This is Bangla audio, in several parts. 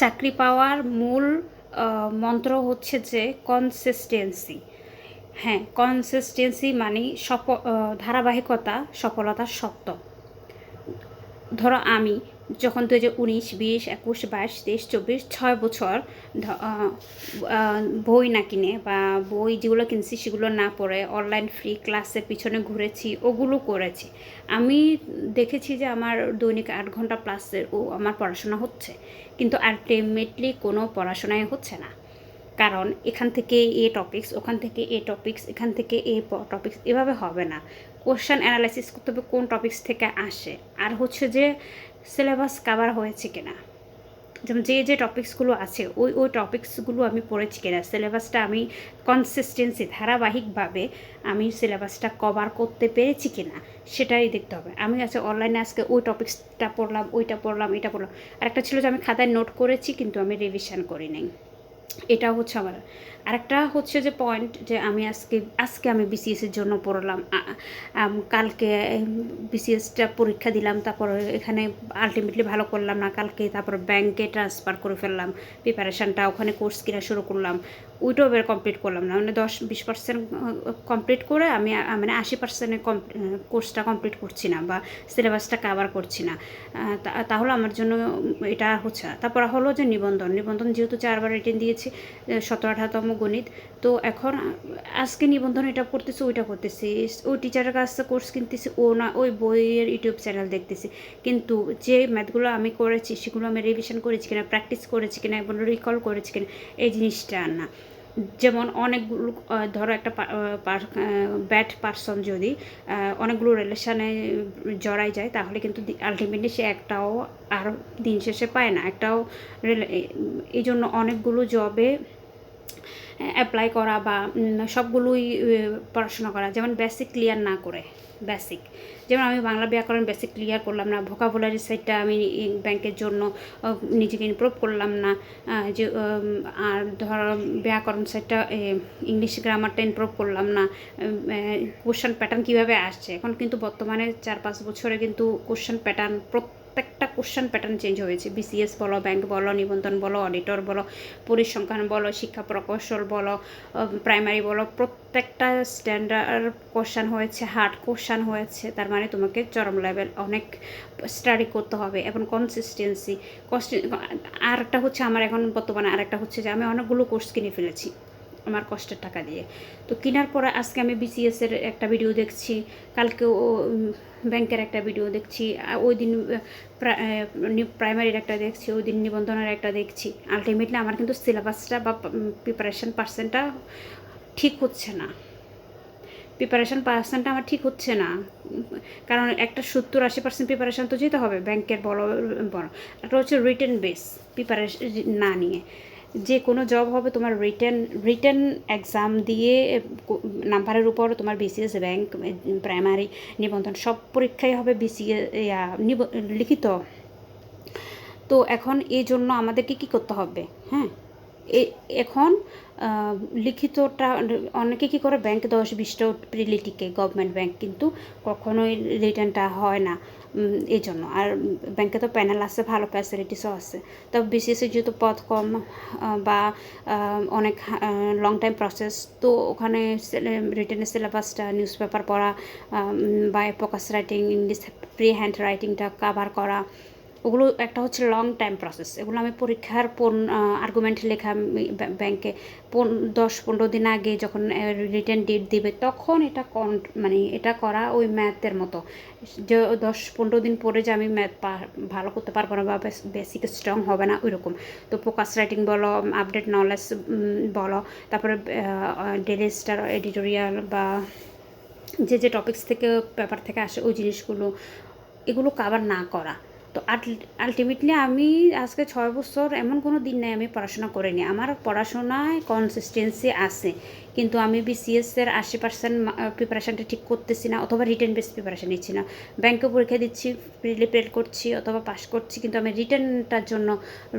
চাকরি পাওয়ার মূল মন্ত্র হচ্ছে যে কনসিস্টেন্সি হ্যাঁ কনসিস্টেন্সি মানে সফ ধারাবাহিকতা সফলতার সত্য। ধরো আমি যখন দু হাজার উনিশ, বিশ, একুশ, বাইশ, তেইশ, চব্বিশ, ছয় বছর বই না কিনে বা বই যেগুলো কিনছি সেগুলো না পড়ে অনলাইন ফ্রি ক্লাসের পিছনে ঘুরেছি, ওগুলো করেছি। আমি দেখেছি যে আমার দৈনিক আট ঘণ্টা প্লাসের ও আমার পড়াশোনা হচ্ছে, কিন্তু আলটিমেটলি কোনো পড়াশোনাই হচ্ছে না। কারণ এখান থেকে এ টপিক্স ওখান থেকে এ টপিক্স এখান থেকে এ টপিক্স এভাবে হবে না। কোশ্চেন অ্যানালাইসিস করতে হবে কোন টপিক্স থেকে আসে। আর হচ্ছে যে সিলেবাস কাভার হয়েছে কিনা? যেমন যে যে টপিক্সগুলো আছে, ওই ওই টপিক্সগুলো আমি পড়েছি কিনা? সিলেবাসটা আমি কনসিস্টেন্সি ধারাবাহিকভাবে আমি সিলেবাসটা কভার করতে পেরেছি কিনা, সেটাই দেখতে হবে। আমি আছে অনলাইনে আজকে ওই টপিক্সটা পড়লাম, ওইটা পড়লাম, এটা পড়লাম। আর একটা ছিল যে আমি খাতায় নোট করেছি, কিন্তু আমি রিভিশন করি নাই। এটা হচ্ছে আমার, আরেকটা হচ্ছে যে পয়েন্ট যে আমি আজকে আজকে আমি বিসিএসের জন্য পড়লাম কালকে বিসিএসটা পরীক্ষা দিলাম, তারপর এখানে আলটিমেটলি ভালো করলাম না, কালকে তারপর ব্যাংকে ট্রান্সফার করে ফেললাম প্রিপারেশানটা ওখানে কোর্স কিনা শুরু করলাম ওইটাও এবার কমপ্লিট করলাম না। মানে দশ, বিশ পার্সেন্ট কমপ্লিট করে আমি মানে আশি পার্সেন্টের কোর্সটা কমপ্লিট করছি না বা সিলেবাসটা কাভার করছি না। তাহলে আমার জন্য এটা হচ্ছে না তারপর হলো যে নিবন্ধন। নিবন্ধন যেহেতু চারবার রিটেন দিয়েছি সতেরো আঠারোতম গণিত। তো এখন আজকে নিবন্ধন এটা করতেছি, ওইটা করতেছি। ওই টিচারের কাছ থেকে কোর্স কিনতেছি, ও না, ওই বইয়ের ইউটিউব চ্যানেল দেখতেছি। কিন্তু যে ম্যাথগুলো আমি করেছি, সেগুলো আমি রিভিশন করেছি কিনা প্র্যাকটিস করেছি কিনা এবং রিকল করেছি কিনা, এই জিনিসটা না। যেমন অনেকগুলো ধরো একটা ব্যাড পার্সন যদি অনেকগুলো রিলেশনে জড়াই যায়, তাহলে কিন্তু আলটিমেটলি সে একটাও আর দিন শেষে পায় না। একটাও এই জন্য অনেকগুলো জবে অ্যাপ্লাই করা বা সবগুলোই পড়াশোনা করা, যেমন বেসিক ক্লিয়ার না করে বেসিক যেমন আমি বাংলা ব্যাকরণ বেসিক ক্লিয়ার করলাম না ভোকাবুলারি সাইডটা আমি ব্যাংকের জন্য নিজেকে ইমপ্রুভ করলাম না যে আর ধরো ব্যাকরণ সাইডটা ইংলিশ গ্রামারটা ইমপ্রুভ করলাম না কোশ্চেন প্যাটার্ন কীভাবে আসছে? এখন কিন্তু বর্তমানে চার পাঁচ বছরে কিন্তু কোশ্চেন প্যাটার্ন প্রত্যেকটা কোশ্চেন প্যাটার্ন চেঞ্জ হয়েছে। বিসিএস বলো ব্যাংক বলো, নিবন্ধন বলো অডিটর বলো, পরিসংখ্যান বলো, শিক্ষা প্রকৌশল বলো প্রাইমারি বলো, প্রত্যেকটা স্ট্যান্ডার্ড কোশ্চান হয়েছে হার্ড কোশ্চান হয়েছে, তার মানে তোমাকে চরম লেভেল অনেক স্টাডি করতে হবে এবং কনসিস্টেন্সি কষ্ট আর একটা হচ্ছে আমার এখন বর্তমানে আরেকটা হচ্ছে যে আমি অনেকগুলো কোর্স কিনে ফেলেছি আমার কষ্টের টাকা দিয়ে। তো কেনার পরে আজকে আমি বিসিএস এর একটা ভিডিও দেখছি, কালকে ও ব্যাংকের একটা ভিডিও দেখছি ওই দিন প্রাইমারির একটা দেখছি, ওই দিন নিবন্ধনের একটা দেখছি। আলটিমেটলি আমার কিন্তু সিলেবাসটা বা প্রিপারেশন পার্সেন্টটা ঠিক হচ্ছে না। প্রিপারেশন পার্সেন্টটা আমার ঠিক হচ্ছে না। কারণ একটা সত্তর আশি পার্সেন্ট প্রিপারেশান তো যেতে হবে ব্যাংকের বড় বড়। একটা হচ্ছে রিটেন বেস প্রিপারেশন না নিয়ে। যে কোনো জব হবে তোমার রিটেন রিটার্ন এক্সাম দিয়ে, নাম্বারের উপর তোমার বিসিএস ব্যাংক প্রাইমারি নিবন্ধন সব পরীক্ষাই হবে বিসিএ লিখিত। তো এখন এই জন্য আমাদেরকে কী করতে হবে? হ্যাঁ এখন লিখিতটা অনেকে কী করে ব্যাংক দশ বিশটা প্রিলিটিকে গভর্নমেন্ট ব্যাংক কিন্তু কখনোই রিটার্নটা হয় না এই জন্য আর ব্যাংকে তো প্যানেল আছে, ভালো ফ্যাসিলিটিসও আছে। তবে বিসিএসের যেহেতু পথ কম বা অনেক লং টাইম প্রসেস তো ওখানে রিটেনের সিলেবাসটা নিউজ পেপার পড়া বা focus writing English pre hand রাইটিংটা cover করা ওগুলো একটা হচ্ছে লং টাইম প্রসেস এগুলো আমি পরীক্ষার পন আর্গুমেন্ট লেখা ব্যাংকে পন, দশ পনেরো দিন আগে যখন রিটার্ন ডেট দিবে, তখন এটা কন মানে এটা করা ওই ম্যাথের মতো। যে দশ পনেরো দিন পরে যে আমি ম্যাথ ভালো করতে পারব না বা বেসিক স্ট্রং হবে না ওই রকম তো ফোকাস রাইটিং বলো আপডেট নলেজ বলো, তারপরে ডেলি স্টার এডিটোরিয়াল বা যে যে টপিক্স থেকে পেপার থেকে আসে, ওই জিনিসগুলো, এগুলো কাভার না করা। তো আলটিমেটলি আমি আজকে ছয় বছর এমন কোনো দিন নেই আমি পড়াশোনা করিনি। আমার পড়াশোনায় কনসিস্টেন্সি আছে। কিন্তু আমি বিসিএস এর আশি পার্সেন্ট প্রিপারেশানটা ঠিক করতেছি না অথবা রিটার্ন বেস প্রিপারেশান নিচ্ছি না। ব্যাংকে পরীক্ষা দিচ্ছি প্রিলিপ্রেড করছি অথবা পাস করছি কিন্তু আমি রিটার্নটার জন্য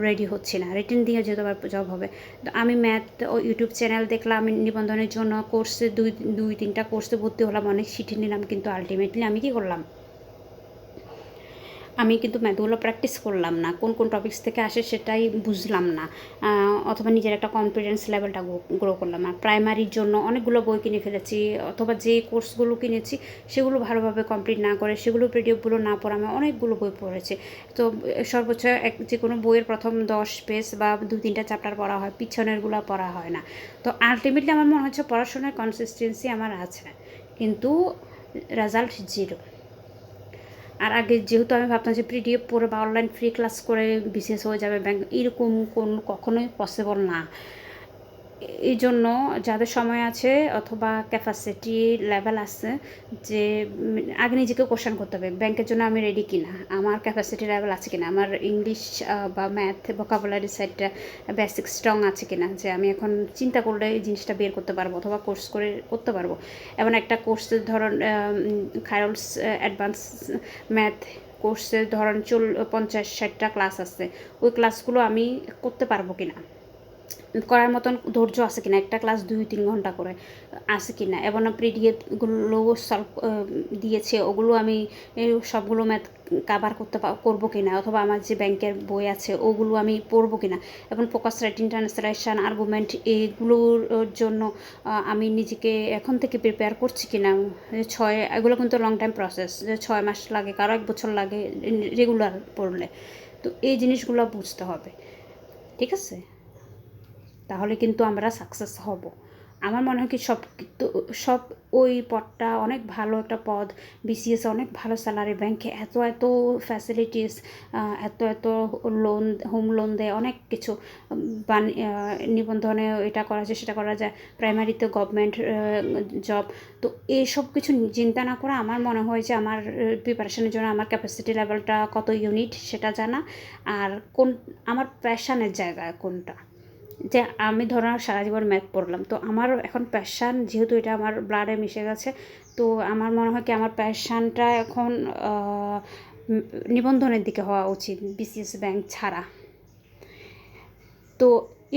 রেডি হচ্ছি না। রিটার্ন দিয়ে যেহেতু আমার জব হবে। তো আমি ম্যাথ ও ইউটিউব চ্যানেল দেখলাম, আমি নিবন্ধনের জন্য কোর্সে দুই দুই, তিনটা কোর্সে ভর্তি হলাম, অনেক সিটি নিলাম, কিন্তু আলটিমেটলি আমি কি করলাম? আমি কিন্তু ম্যাথগুলো প্র্যাকটিস করলাম না। কোন কোন টপিক্স থেকে আসে সেটাই বুঝলাম না। অথবা নিজের একটা কনফিডেন্স লেভেলটা গ্রো করলাম না। প্রাইমারির জন্য অনেকগুলো বই কিনে ফেলেছি, অথবা যে কোর্সগুলো কিনেছি, সেগুলো ভালোভাবে কমপ্লিট না করে, সেগুলো পিডিএফগুলো না পড়ে আমি অনেকগুলো বই পড়েছি। তো সর্বোচ্চ এক, যে কোনো বইয়ের প্রথম দশ পেজ বা দু তিনটা চ্যাপ্টার পড়া হয় পিছনেরগুলো পড়া হয় না। তো আলটিমেটলি আমার মনে হচ্ছে পড়াশোনার কনসিস্টেন্সি আমার আছে। কিন্তু রেজাল্ট জিরো আর আগে যেহেতু আমি ভাবতাম যে পিডিএফ পড়ে বা অনলাইন ফ্রি ক্লাস করে বিশেষ হয়ে যাবে ব্যাংক এরকম কোন কখনোই পসিবল না। এই জন্য যাদের সময় আছে অথবা ক্যাপাসিটি লেভেল আছে যে আগে নিজেকে কোশ্চেন করতে হবে ব্যাংকের জন্য আমি রেডি কিনা? আমার ক্যাপাসিটি লেভেল আছে কিনা? আমার ইংলিশ বা ম্যাথ ভোকাবুলারি সাইডটা বেসিক স্ট্রং আছে কিনা? যে আমি এখন চিন্তা করলে এই জিনিসটা বের করতে পারব অথবা কোর্স করে, করতে পারব। এমন একটা কোর্সের ধরন খায়রলস অ্যাডভান্স ম্যাথ কোর্সের ধরন চল, পঞ্চাশ ষাটটা ক্লাস আছে। ওই ক্লাসগুলো আমি করতে পারব কিনা? করার মতন ধৈর্য আছে কিনা? একটা ক্লাস দুই, তিন ঘণ্টা করে আছে কিনা? এবং পিডিএফগুলো সলভ দিয়েছে, ওগুলো আমি সবগুলো ম্যাথ কাভার করতে করব কিনা? অথবা আমার যে ব্যাংকের বই আছে, ওগুলো আমি পড়ব কিনা? এবং ফোকাস রাইটিং ট্রান্সলেশন আর্গুমেন্ট এইগুলোর জন্য আমি নিজেকে এখন থেকে প্রিপেয়ার করছি কিনা? ছয়, এগুলো কিন্তু লং টাইম প্রসেস যে ছয় মাস লাগে, কারও এক বছর লাগে রেগুলার পড়লে। তো এই জিনিসগুলো বুঝতে হবে। ঠিক আছে? তাহলে কিন্তু আমরা সাকসেস হব। আমার মনে হয় কি সব সব ওই পদটা অনেক ভালো একটা পদ বিসিএস অনেক ভালো স্যালারি ব্যাংকে এত এত ফ্যাসিলিটিস এত এত লোন হোম লোন দেয়, অনেক কিছু নিবন্ধনে এটা করা যায়, সেটা করা যায় প্রাইমারিতে গভর্নমেন্ট জব তো এইসব কিছু চিন্তা না করে আমার মনে হয় যে আমার প্রিপারেশনের জন্য আমার ক্যাপাসিটি লেভেলটা কত ইউনিট সেটা জানা, আর কোন, আমার প্যাশানের জায়গা কোনটা। যে আমি ধরো সারা জীবন ম্যাথ পড়লাম, তো আমার এখন প্যাশান যেহেতু এটা আমার ব্লাডে মিশে গেছে, তো আমার মনে হয় কি আমার প্যাশানটা এখন নিবন্ধনের দিকে হওয়া উচিত বিসিএস ব্যাংক ছাড়া। তো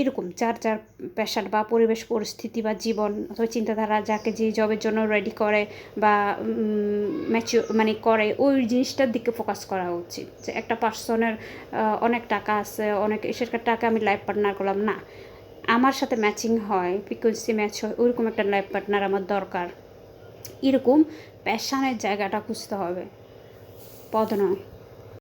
এরকম, যার যার পেশার বা পরিবেশ, পরিস্থিতি বা জীবন অথবা চিন্তাধারা যাকে যে জবের জন্য রেডি করে বা ম্যাচিও মানে করে, ওই জিনিসটার দিকে ফোকাস করা উচিত। যে একটা পার্সনের অনেক টাকা আছে, অনেক, সেটার টাকা আমি লাইফ পার্টনার করলাম, না। আমার সাথে ম্যাচিং হয় ফ্রিকোয়েন্সি ম্যাচ হয়, ওইরকম একটা লাইফ পার্টনার আমার দরকার। এরকম প্যাশানের জায়গাটা খুঁজতে হবে। পদ নয়।